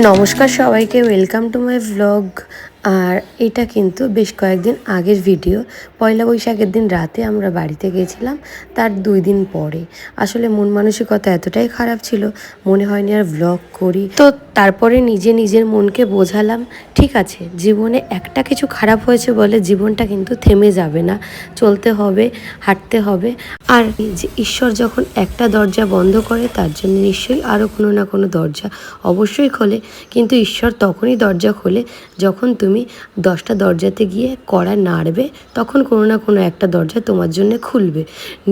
নমস্কার সবাইকে welcome to my vlog আর এটা কিন্তু বেশ কয়েকদিন আগের ভিডিও। পয়লা বৈশাখের দিন রাতে আমরা বাড়িতে গেছিলাম, তার দুই দিন পরে। আসলে মন মানসিকতা এতটাই খারাপ ছিল, মনে হয়নি আর ভ্লগ করি। তো তারপরে নিজে নিজের মনকে বোঝালাম, ঠিক আছে, জীবনে একটা কিছু খারাপ হয়েছে বলে জীবনটা কিন্তু থেমে যাবে না, চলতে হবে, হাঁটতে হবে। আর যে ঈশ্বর যখন একটা দরজা বন্ধ করে, তার জন্য নিশ্চয়ই আরও কোনো না কোনো দরজা অবশ্যই খোলে। কিন্তু ঈশ্বর তখনই দরজা খোলে যখন তুমি দশটা দরজাতে গিয়ে কড়া নাড়বে, তখন কোনো না কোনো একটা দরজা তোমার জন্য খুলবে।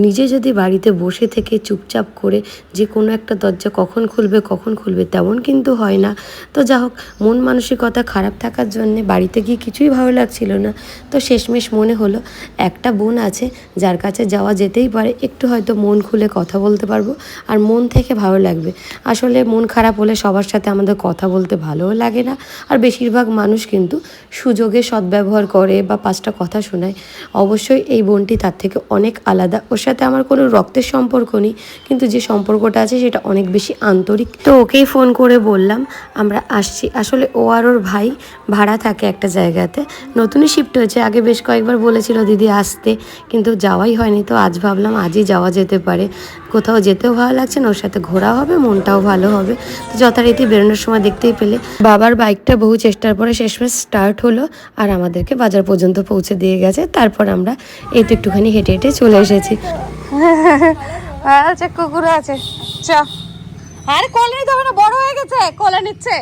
নিজে যদি বাড়িতে বসে থেকে চুপচাপ করে যে কোনো একটা দরজা কখন খুলবে কখন খুলবে তেমন কিন্তু হয় না। তো যা হোক, মন মানসিকতা খারাপ থাকার জন্যে বাড়িতে গিয়ে কিছুই ভালো লাগছিল না। তো শেষমেশ মনে হলো, একটা বোন আছে যার কাছে যাওয়া যেতেই পারে, একটু হয়তো মন খুলে কথা বলতে পারব আর মন থেকে ভালো লাগবে। আসলে মন খারাপ হলে সবার সাথে আমাদের কথা বলতে ভালোও লাগে না, আর বেশিরভাগ মানুষ কিন্তু সুযোগে সদ্ব্যবহার করে বা পাঁচটা কথা শোনায়, অবশ্যই এই বোনটি তার থেকে অনেক আলাদা। ওর সাথে আমার কোনো রক্তের সম্পর্ক নেই, কিন্তু যে সম্পর্কটা আছে সেটা অনেক বেশি আন্তরিক। তো ওকেই ফোন করে বললাম, আমরা আসছি। আসলে ও আর ওর ভাই ভাড়া থাকে একটা জায়গাতে। নতুনই শিফট হয়েছে। আগে বেশ কয়েকবার বলেছিল, দিদি, আসতে। কিন্তু যাওয়াই হয়নি। তো আজ ভাবলাম, আজই যাওয়া যেতে পারে। কোথাও যেতেও ভালো লাগছে না, ওর সাথে ঘোরা হবে, মনটাও ভালো হবে। তো যথারীতি বেরোনোর সময় দেখতেই পেলে। বাবার বাইকটা বহু চেষ্টার পরে শেষমেশ স্টার্ট হলো আর আমাদেরকে বাজার পর্যন্ত পৌঁছে দিয়ে গেছে। তারপর আমরা এই তো একটুখানি হেঁটে হেঁটে চলে এসেছি। আচ্ছা কুকুর আছে। চ। আরে কোলে নিতে না বড় হয়ে গেছে। কলে নিচ্ছে।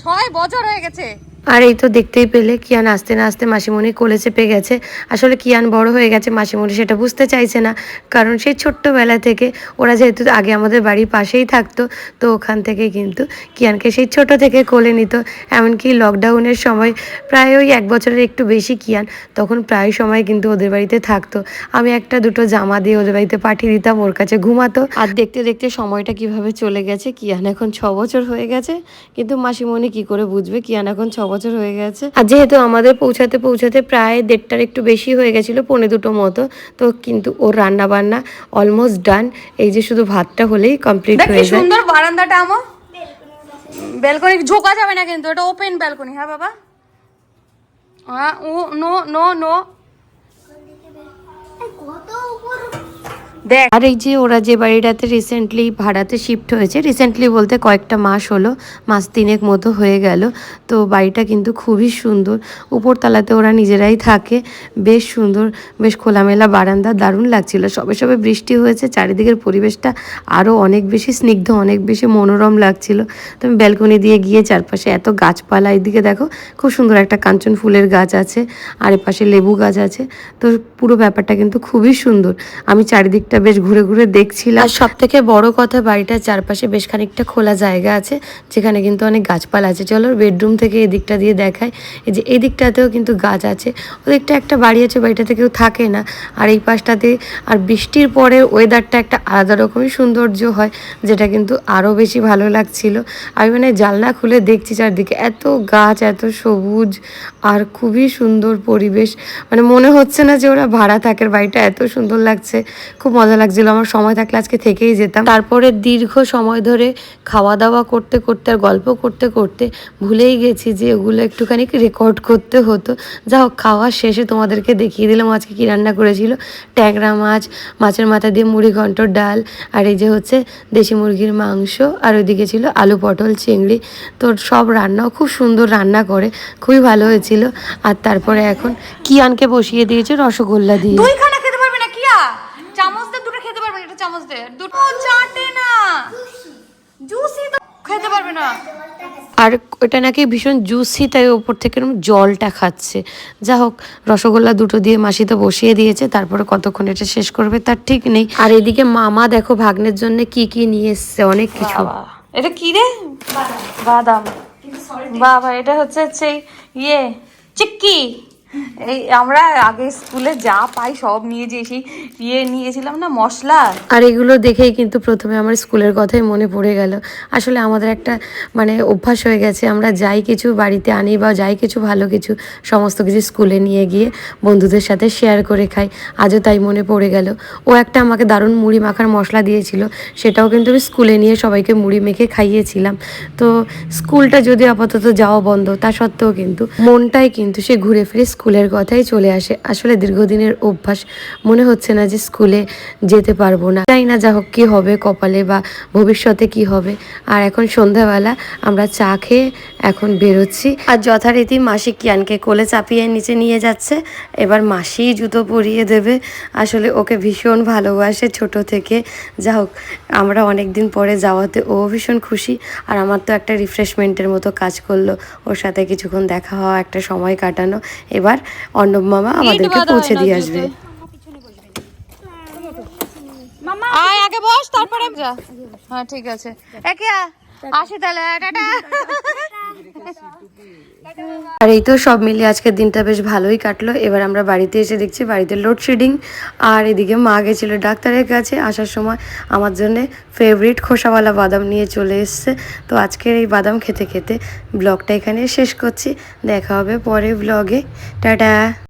ছয় বছর হয়ে গেছে। আর এই তো দেখতেই পেলে, কিয়ান আস্তে না আস্তে মাসিমণি কোলে চেপে গেছে। আসলে কিয়ান বড় হয়ে গেছে, মাসিমণি সেটা বুঝতে চাইছে না। কারণ সেই ছোট্টবেলা থেকে ওরা যেহেতু আগে আমাদের বাড়ির পাশেই থাকতো, তো ওখান থেকে কিন্তু কিয়ানকে সেই ছোট থেকে কোলে নিত। এমনকি লকডাউনের সময় প্রায় ওই এক বছরের একটু বেশি কিয়ান, তখন প্রায় সময় কিন্তু ওদের বাড়িতে থাকতো। আমি একটা দুটো জামা দিয়ে ওদের বাড়িতে পাঠিয়ে দিতাম, ওর কাছে ঘুমাতো। আর দেখতে দেখতে সময়টা কীভাবে চলে গেছে, কিয়ান এখন ছ বছর হয়ে গেছে। কিন্তু মাসিমণি কি করে বুঝবে, কিয়ান এখন ছ বছর হয়ে গেছে। আর যেহেতু আমাদের পৌঁছাতে পৌঁছাতে প্রায় দেড়টার একটু বেশি হয়ে গেছিল পৌনে দুটো মতো তো কিন্তু ওর রান্না বান্না অলমোস্ট ডান এই যে শুধু ভাতটা হলেই কমপ্লিট হয়ে যায়। সুন্দর বারান্দাটা আমার ব্যালকনি ঝোকা যাবে না কিন্তু এটা ওপেন ব্যালকনি হ্যাঁ বাবা? হ্যাঁ ও নো নো নো। দেখ। আর এই যে ওরা যে বাড়িটাতে রিসেন্টলি ভাড়াতে শিফট হয়েছে রিসেন্টলি বলতে কয়েকটা মাস হলো, মাস তিনেক মতো হয়ে গেল, তো বাড়িটা কিন্তু খুবই সুন্দর। উপরতলাতে ওরা নিজেরাই থাকে, বেশ সুন্দর, বেশ খোলামেলা বারান্দা, দারুণ লাগছিল। সবে সবে বৃষ্টি হয়েছে, চারিদিকের পরিবেশটা আরও অনেক বেশি স্নিগ্ধ, অনেক বেশি মনোরম লাগছিল। তো আমি ব্যালকনি দিয়ে গিয়ে চারপাশে এত গাছপালা, এইদিকে দেখো, খুব সুন্দর একটা কাঞ্চন ফুলের গাছ আছে আর এপাশে লেবু গাছ আছে, তো পুরো ব্যাপারটা কিন্তু খুবই সুন্দর। আমি চারিদিকটা বেশ ঘুরে ঘুরে দেখছিলাম। আর সব থেকে বড় কথা, বাড়িটার চারপাশে বেশ খানিকটা খোলা জায়গা আছে, যেখানে কিন্তু অনেক গাছপালা আছে। চলো বেডরুম থেকে এদিকটা দিয়ে দেখায় এই যে এদিকটাতেও কিন্তু গাছ আছে। ওদিকটা একটা বাড়ি আছে, বাড়িটাতে কেউ থাকে না। আর এই পাশটাতে, আর বৃষ্টির পরে ওয়েদারটা একটা আলাদা রকমই সৌন্দর্য হয়, যেটা কিন্তু আরও বেশি ভালো লাগছিল। আমি মানে জানলা খুলে দেখছি চারদিকে। এত গাছ, এত সবুজ, আর খুবই সুন্দর পরিবেশ। মানে মনে হচ্ছে না যে ওরা ভাড়া থাকে বাড়িটা। এত সুন্দর লাগছে। খুব মজা লাগছিল, আমার সময় থাকলে আজকে থেকেই যেতাম। তারপরে দীর্ঘ সময় ধরে খাওয়া দাওয়া করতে করতে আর গল্প করতে করতে ভুলেই গেছি যে ওগুলো একটুখানি রেকর্ড করতে হতো। যা হোক খাওয়ার শেষে তোমাদেরকে দেখিয়ে দিলাম আজকে কি রান্না করেছিল। ট্যাংরা মাছ, মাছের মাথা দিয়ে মুড়ি ঘন্ট ডাল, আর এই যে হচ্ছে দেশি মুরগির মাংস, আর ওইদিকে ছিল আলু পটল, চিংড়ি। তো সব রান্নাও খুব সুন্দর রান্না করে, খুবই ভালো হয়েছিল। আর তারপরে এখন কিয়ানকে বসিয়ে দিয়েছে রসগোল্লা দিয়ে দুইখানা খেতে পারবে না কিয়া চামচ দিয়ে দুটো খেতে পারবে না এটা চামচ দিয়ে দুটো চাটে না জুসি তো খেতে পারবে না। আর ওটা নাকি ভীষণ জুসি তাই ওপর থেকে জলটা খাচ্ছে। যা হোক রসগোল্লা দুটো দিয়ে মাসি তো বসিয়ে দিয়েছে তারপরে কতক্ষণ এটা শেষ করবে তার ঠিক নেই। আর এদিকে মামা দেখো ভাগ্নের জন্য কি কি নিয়ে এসছে অনেক কিছু। এটা কি রে? বাদাম। বাবা এটা হচ্ছে হচ্ছে ইয়ে চিক্কি। এই আমরা আগে স্কুলে যা পাই সব নিয়ে যে সেই ইয়ে নিয়েছিলাম না, মশলা। আর এগুলো দেখেই কিন্তু প্রথমে আমার স্কুলের কথাই মনে পড়ে গেল। আসলে আমাদের একটা মানে অভ্যাস হয়ে গেছে, আমরা যাই কিছু বাড়িতে আনি বা যাই কিছু ভালো কিছু, সমস্ত কিছু স্কুলে নিয়ে গিয়ে বন্ধুদের সাথে শেয়ার করে খাই। আজও তাই মনে পড়ে গেল। ও একটা আমাকে দারুণ মুড়ি মাখার মশলা দিয়েছিল, সেটাও কিন্তু আমি স্কুলে নিয়ে সবাইকে মুড়ি মেখে খাইয়েছিলাম। তো স্কুলটা যদি আপাতত যাওয়া বন্ধ, তা সত্ত্বেও কিন্তু মনটাই কিন্তু সে ঘুরে ফিরে স্কুলের কথাই চলে আসে। আসলে দীর্ঘদিনের অভ্যাস, মনে হচ্ছে না যে স্কুলে যেতে পারব না। জানি না যা হোক, কী হবে কপালে বা ভবিষ্যতে কি হবে। আর এখন সন্ধ্যাবেলা আমরা চা খেয়ে এখন বেরোচ্ছি। আর যথারীতি মাসি কিয়ানকে কোলে চাপিয়ে নিচে নিয়ে যাচ্ছে। এবার মাসি জুতো পরিয়ে দেবে। আসলে ওকে ভীষণ ভালোবাসে ছোট থেকে। যা হোক, আমরা অনেক দিন পরে যাওয়াতে ও ভীষণ খুশি। আর আমার তো একটা রিফ্রেশমেন্টের মতো কাজ করল। ওর সাথে কিছুক্ষণ দেখা হওয়া, একটা সময় কাটানো। এবার অর্ণব মামা আমাদেরকে পৌঁছে দিয়ে আসবে। আয় আগে বস তারপরে যা। হ্যাঁ ঠিক আছে। একে আ, আসি তাহলে টাটা। আর এই তো সব মিলিয়ে আজকের দিনটা বেশ ভালোই কাটলো। এবার আমরা বাড়িতে এসে দেখছি বাড়িতে লোডশেডিং আর এদিকে মা গেছিল ডাক্তারের কাছে আসার সময়। আমার জন্য ফেভারিট খোসাওয়ালা বাদাম নিয়ে চলে এসছে। তো আজকের এই বাদাম খেতে খেতে ব্লগটা এখানে শেষ করছি। দেখা হবে পরে ব্লগে। টাটা।